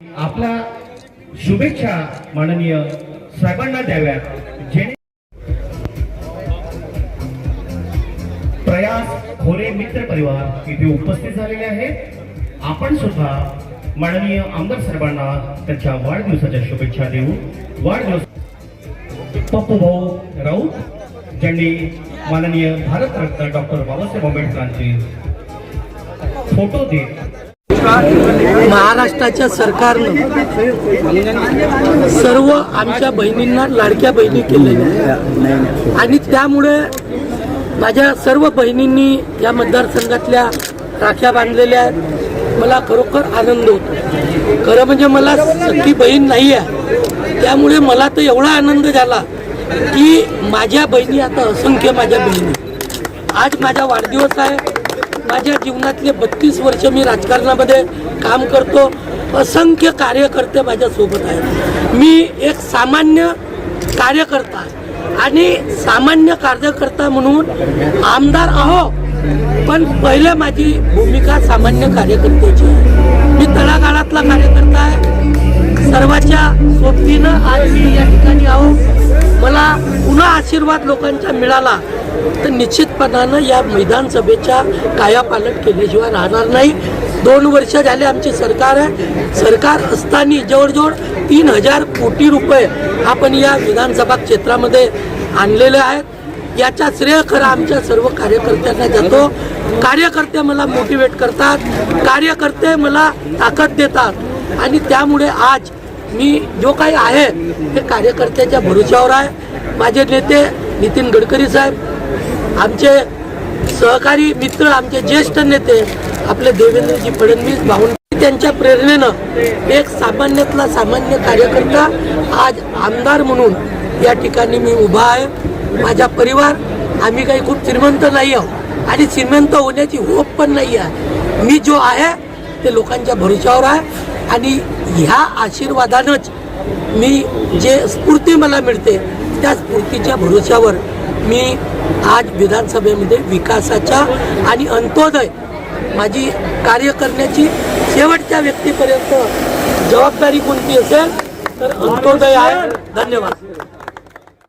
आपला शुभेच्छा माननीय साहेबांना द्याव्या जेणे प्रयास खोरे मित्र परिवार इथे उपस्थित झालेले आहेत. आपण सुद्धा माननीय आमदार साहेबांना त्यांच्या वाढदिवसाच्या शुभेच्छा देऊ. वाढदिवस पप्पू भाऊ राऊत ज्यांनी माननीय भारतरत्न डॉक्टर बाबासाहेब आंबेडकरांचे फोटो देत महाराष्ट्राच्या सरकारनं सर्व आमच्या बहिणींना लाडक्या बहिणी केलेल्या आणि त्यामुळे माझ्या सर्व बहिणींनी या मतदारसंघातल्या राख्या बांधलेल्या आहेत. मला खरोखर आनंद होतो. खरं म्हणजे मला सख्खी बहीण नाही आहे त्यामुळे मला तर एवढा आनंद झाला की माझ्या बहिणी आता असंख्य माझ्या बहिणी आज माझा वाढदिवस आहे. माझ्या जीवनातले बत्तीस वर्ष मी राजकारणामध्ये काम करतो. असंख्य कार्यकर्ते माझ्यासोबत आहेत. मी एक सामान्य कार्यकर्ता आणि सामान्य कार्यकर्ता म्हणून आमदार आहो. पण पहिले माझी भूमिका सामान्य कार्यकर्त्याची. मी तळागाळातला कार्यकर्ता आहे. सर्वांच्या सोबतीनं आज मी या ठिकाणी आहो मला पुन्हा आशीर्वाद लोकांचा मिळाला तर निश्चितपणानं या विधानसभेच्या कायापालट केल्याशिवाय राहणार नाही. दोन वर्ष झाले आमची सरकार आहे. सरकार असताना जवळजवळ तीन हजार कोटी रुपये आपण या विधानसभा क्षेत्रामध्ये आणलेले आहेत. याचा श्रेय खरं आमच्या सर्व कार्यकर्त्यांना जातो कार्यकर्ते मला मोटिवेट करतात. कार्यकर्ते मला ताकद देतात. आणि त्यामुळे आज मी जो काही आहे ते कार्यकर्त्याच्या भरोश्यावर आहे. माझे नेते नितीन गडकरी साहेब आमचे सहकारी मित्र आमचे ज्येष्ठ नेते आपले देवेंद्रजी फडणवीस भाऊन त्यांच्या प्रेरणेनं एक सामान्यातला सामान्य कार्यकर्ता आज आमदार म्हणून या ठिकाणी मी उभा आहे. माझा परिवार आम्ही काही खूप श्रीमंत नाही आहोत. आणि श्रीमंत होण्याची होप पण नाही आहे. मी जो आहे ते लोकांच्या भरोशावर आहे. आणि ह्या आशीर्वादानंच मी जे स्फूर्ती मला मिळते त्या स्फूर्तीच्या भरोशावर मी आज विधानसभेमध्ये विकासाच्या आणि अंत्योदय माझी कार्य करण्याची शेवटच्या व्यक्तीपर्यंत जबाबदारी कोणती असेल तर अंत्योदय आहे. धन्यवाद.